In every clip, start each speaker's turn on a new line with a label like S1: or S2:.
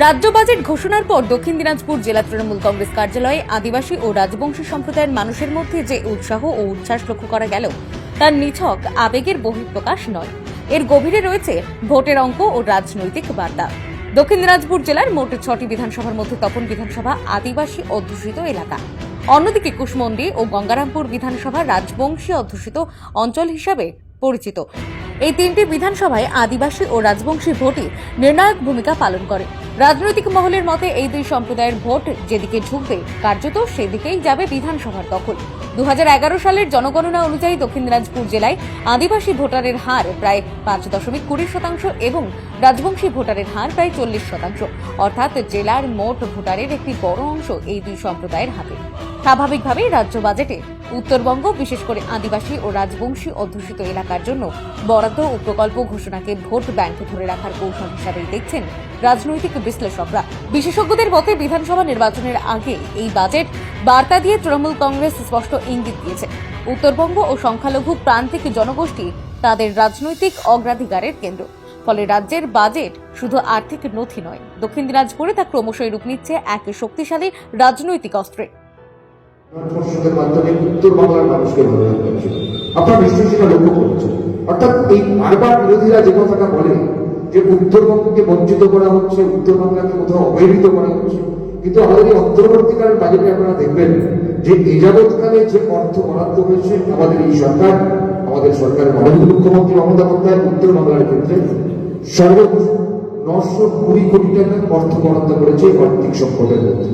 S1: রাজ্য বাজেট ঘোষণার পর দক্ষিণ দিনাজপুর জেলা তৃণমূল কংগ্রেস কার্যালয়ে আদিবাসী ও রাজবংশী সম্প্রদায়ের মানুষের মধ্যে যে উৎসাহ ও উচ্ছ্বাস লক্ষ্য করা গেল, তার নিছক আবেগের বহিঃপ্রকাশ নয়। এর গভীরে রয়েছে ভোটের অঙ্ক ও রাজনৈতিক বার্তা। দক্ষিণ দিনাজপুর জেলার মোট ছটি বিধানসভার মধ্যে তপন বিধানসভা আদিবাসী অধ্যুষিত এলাকা। অন্যদিকে কুশমন্ডি ও গঙ্গারামপুর বিধানসভা রাজবংশী অধ্যুষিত অঞ্চল হিসাবে পরিচিত। এই তিনটি বিধানসভায় আদিবাসী ও রাজবংশী ভোটই নির্ণায়ক ভূমিকা পালন করে। রাজনৈতিক মহলের মতে এই দুই সম্প্রদায়ের ভোট যেদিকে ঝুঁকবে, কার্যত সেদিকেই যাবে বিধানসভার দখল। দুহাজার এগারো সালের জনগণনা অনুযায়ী দক্ষিণ দিনাজপুর জেলায় আদিবাসী ভোটারের হার প্রায় পাঁচ দশমিক কুড়ি শতাংশ এবং রাজবংশী ভোটারের হার প্রায় চল্লিশ শতাংশ। অর্থাৎ জেলার মোট ভোটারের একটি বড় অংশ এই দুই সম্প্রদায়ের হাতে। স্বাভাবিকভাবেই রাজ্য বাজেটে উত্তরবঙ্গ, বিশেষ করে আদিবাসী ও রাজবংশী অধ্যুষিত এলাকার জন্য বরাদ্দ ও প্রকল্প ঘোষণাকে ভোট ব্যাংক ধরে রাখার কৌশল হিসাবেই দেখছেন রাজনৈতিক বিশ্লেষকরা। বিশেষজ্ঞদের মতে, বিধানসভা নির্বাচনের আগে এই বাজেট বার্তা দিয়ে তৃণমূল কংগ্রেস স্পষ্ট ইঙ্গিত দিয়েছে। উত্তরবঙ্গ ও সংখ্যালঘু প্রান্তিক জনগোষ্ঠী তাদের রাজনৈতিক অগ্রাধিকারের কেন্দ্র। ফলে রাজ্যের বাজেট শুধু আর্থিক নথি নয়, দক্ষিণ দিনাজপুরে তা ক্রমশই রূপ নিচ্ছে এক শক্তিশালী রাজনৈতিক অস্ত্রে।
S2: পর্ষদের মাধ্যমে উত্তর বাংলার মানুষকে মনোনয়ন করছে আপনারা নিশ্চয়ই সেটা লক্ষ্য করছেন। অর্থাৎ এই বারবার বিরোধীরা যে কথাটা বলে, যে উত্তরবঙ্গকে বঞ্চিত করা হচ্ছে উত্তর বাংলাকে কোথাও অবহেলিত করা হচ্ছে, কিন্তু আমাদের এই অন্তর্বর্তীকালীন বাজেটে আপনারা দেখবেন যে এই যাবৎকালে যে অর্থ বরাদ্দ হয়েছে, আমাদের এই সরকার, আমাদের সরকারের মাননীয় মুখ্যমন্ত্রী মমতা বন্দ্যোপাধ্যায় উত্তর বাংলার ক্ষেত্রে সর্বোচ্চ নশো কুড়ি কোটি টাকা অর্থ বরাদ্দ করেছে এই আর্থিক সংকটের মধ্যে।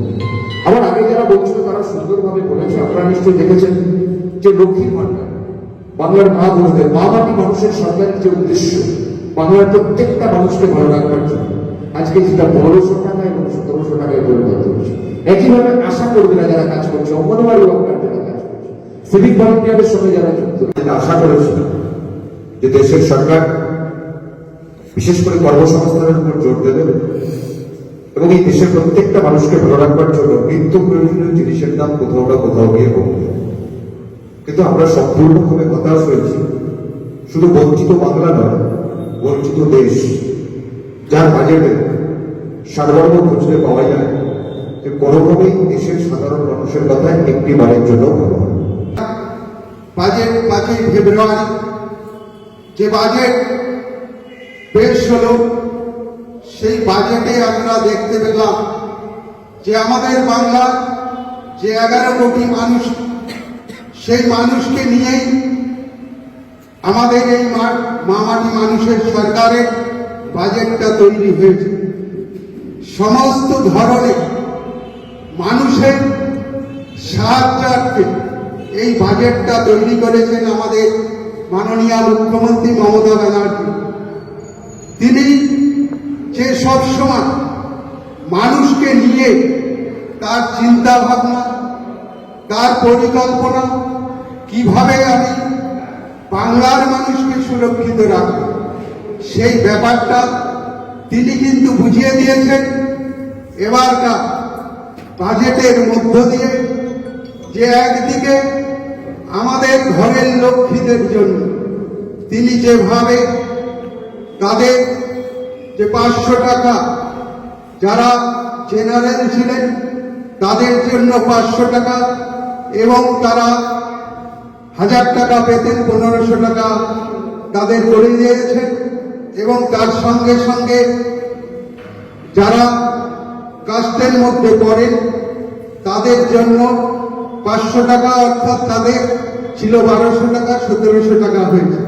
S2: আমার আগে যারা বলছিল, তারা সুন্দরভাবে বলেছে, আপনারা নিশ্চয়ই দেখেছেন যে লক্ষ্মীর ভান্ডার, বাংলার মা বোনদের, মা মাটি মানুষের সরকারের যে উদ্দেশ্য, বাংলার প্রত্যেকটা মানুষকে ভালো রাখবার জন্য। আজকে যেটা পনেরোশো টাকা এবং সতেরোশো টাকায় পরিণত হচ্ছে। একইভাবে আশা কর্মীরা যারা কাজ করছে অঙ্গনবাড়ি ওয়ার্কার যারা কাজ করছে, সিভিক ভলান্টিয়ারের সঙ্গে যারা যুক্ত আশা করেছিল যে দেশের সরকার বিশেষ করে কর্মসংস্থানের উপর জোর দেবে। এবং এই দেশের প্রত্যেকটা মানুষকে ভালো রাখবার জন্য নিত্য প্রয়োজনীয় জিনিসের দাম কোথাও না কোথাও গিয়ে কমবে। কিন্তু আমরা সম্পূর্ণভাবে হতাশ হয়েছি। শুধু বঞ্চিত বাংলা নয়, বঞ্চিত দেশ, যার বাজেটে সাধারণ খুঁজলে পাওয়া যায়, যে কোনোভাবেই দেশের সাধারণ মানুষের কথা একটি বারের জন্য
S3: বাজেট পাঁচই ফেব্রুয়ারি যে বাজেট পেশ হলো। সেই বাজেটে আমরা দেখতে পেলাম যে আমাদের বাংলার যে এগারো কোটি মানুষ, সেই মানুষকে নিয়েই আমাদের এই মামাটি মানুষের সরকারের বাজেটটা তৈরি হয়েছে। সমস্ত ধরনের মানুষের সাহায্যার্থে এই বাজেটটা তৈরি করেছেন আমাদের মাননীয় মুখ্যমন্ত্রী মমতা ব্যানার্জি। সব সময় মানুষকে নিয়ে তার চিন্তা ভাবনা তার পরিকল্পনা, কীভাবে আমি বাংলার মানুষকে সুরক্ষিত রাখব, সেই ব্যাপারটা তিনি কিন্তু বুঝিয়ে দিয়েছেন। এবারকার বাজেটের মধ্য দিয়ে যে একদিকে আমাদের ঘরের লক্ষ্মীদের জন্য তিনি যেভাবে তাদের যে পাঁচশো টাকা যারা জেনারেল ছিলেন, তাদের জন্য পাঁচশো টাকা এবং তারা হাজার টাকা পেতেন, পনেরোশো টাকা তাদের করে দিয়েছেন এবং তার সঙ্গে সঙ্গে যারা কাস্টের মধ্যে পড়েন, তাদের জন্য পাঁচশো টাকা অর্থাৎ তাদের ছিল বারোশো টাকা, সতেরোশো টাকা হয়েছে।